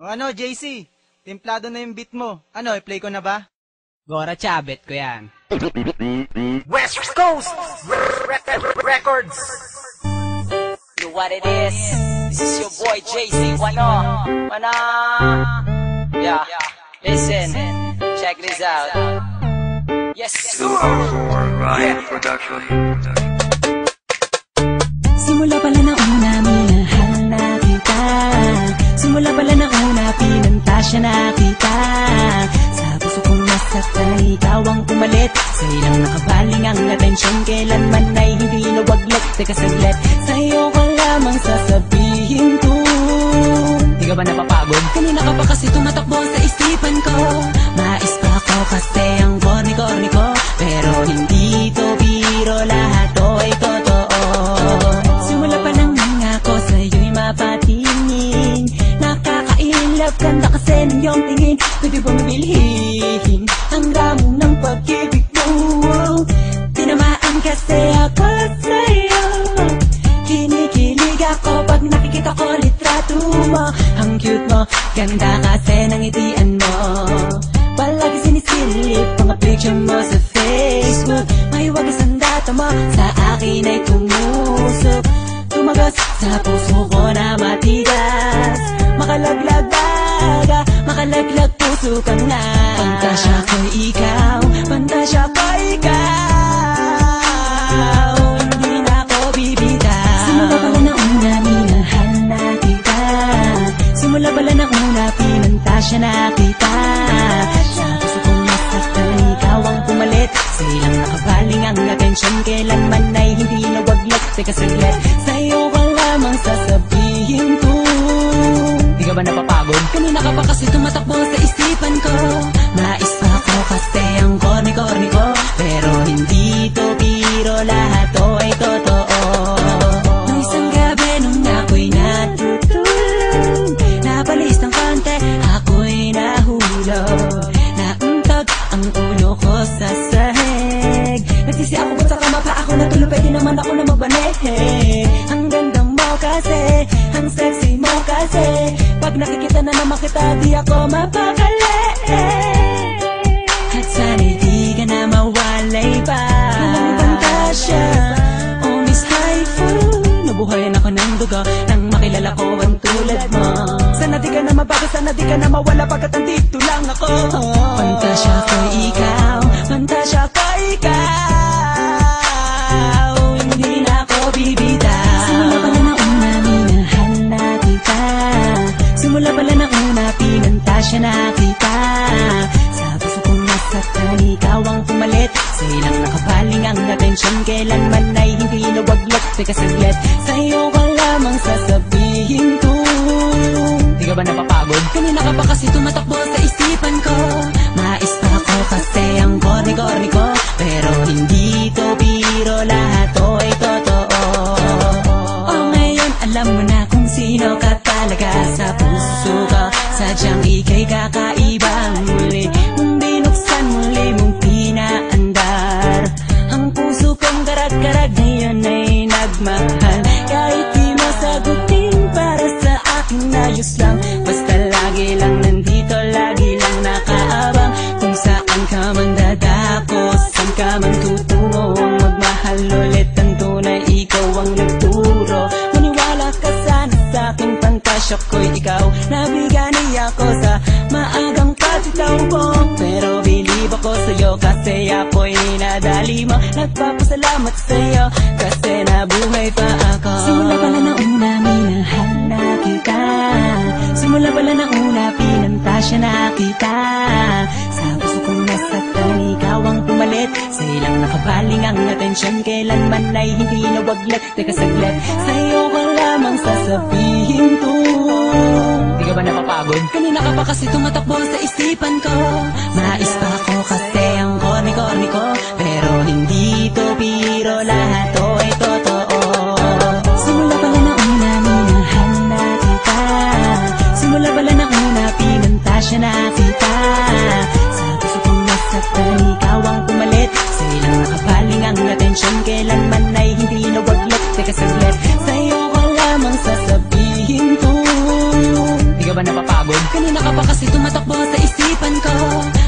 O ano, JC? Templado na yung beat mo. Ano, i-play ko na ba? Gora Chabet ko yan. West Coast Records. know what it is. This is your boy JC Wano. Wana. Yeah. Listen. Check this out. Yes. Ryan Production. Simula pala na siya na kita Sa puso kong nasaktan, ikaw ang pumalit Sa ilang nakabaling ang atensyon Kailanman ay hindi nawaglag Teka saglit, sa'yo ko lamang sasabihin to Di ka ba napapagod? Kanina ka pa kasi tumatakbo sa isipan ko. Mais pa ako kasi ang korni-korni ko. Pero hindi to biro lahat to ay totoo. Simula pa lang nangako sa'yo'y mapatingin. Nakaka-inlove ganda kasi ng iyong tingin Pwede ba mabilhin ang ramo ng pag-ibig mo? Tinamaan kasi ako sa'yo. Kinikilig ako pag nakikita ko litrato mo. Ang cute mo, ganda kasi ng itian mo. Palagi sinisilip mga picture mo sa Facebook. May wagas ang data mo, sa akin ay tumusok. Tumagas sa puso ko na matigas pinantasya na kita. Sa puso kong nasaktan, ikaw ang pumalit. Sa ilang nakabaling ang atensyon Kailanman ay hindi nawaglag Teka saglit, sa'yo ka lamang sasabihin ko. Di ka ba napapagod? Kanina ka pa kasi tumatakbo sa isipan ko. Mais pa ako kasi ang korni-korni ko Pero hindi to biro lahat ang ulo ko sa sahig. Nagsisi ako ba't sa kama pa ako natulog Pwede naman ako na magbanehe Ang ganda mo kasi, ang sexy mo kasi. Pag nakikita na naman kita, di ako mapakali At sana'y di ka na mawalay pa. Walang pantasya, oh Miss Haifu. Nabuhayan ako ng dugo nang makilala ko ang tulad mo. Sana di ka na mabago, sana di ka na mawala Pagkat andito lang ako atensyon Kailanman ay hindi nawaglag Teka saglit, sa'yo ka lamang sasabihin ko. Di ka ba napapagod? Kanina ka pa kasi tumatakbo sa isipan ko. Mais pa ako kasi ang korni-korni ko Pero hindi to biro lahat to ay totoo. O ngayon alam mo na kung sino ka talaga. Sa nagmahal Kahit di mo sagutin para sa akin ayos lang. Basta lagi lang nandito, lagi lang nakaabang. Kung saan ka man dadako, saan ka man tutungo Ang magmahal ulit ang tunay, ikaw ang nagturo. Maniwala ka sana sa aking pantasya ko'y ikaw. Nabigani ako sa maagang patitaw ko sa'yo. Kasi ako'y nadali mo. Nagpapasalamat sa'yo. Kasi nabuhay pa ako. Simula pala na una, minahal na kita. Simula pala na una, pinantasya na kita. Sa puso kong nasaktan, ikaw ang pumalit. Sa ilang nakabaling ang atensyon Kailanman ay hindi nawaglag Teka saglit, sa'yo ka lamang sasabihin to. Di ka ba napapagod? Kanina ka pa kasi tumatakbo sa isipan ko. Mais pa Kanina ka pa kasi tumatakbo sa isipan ko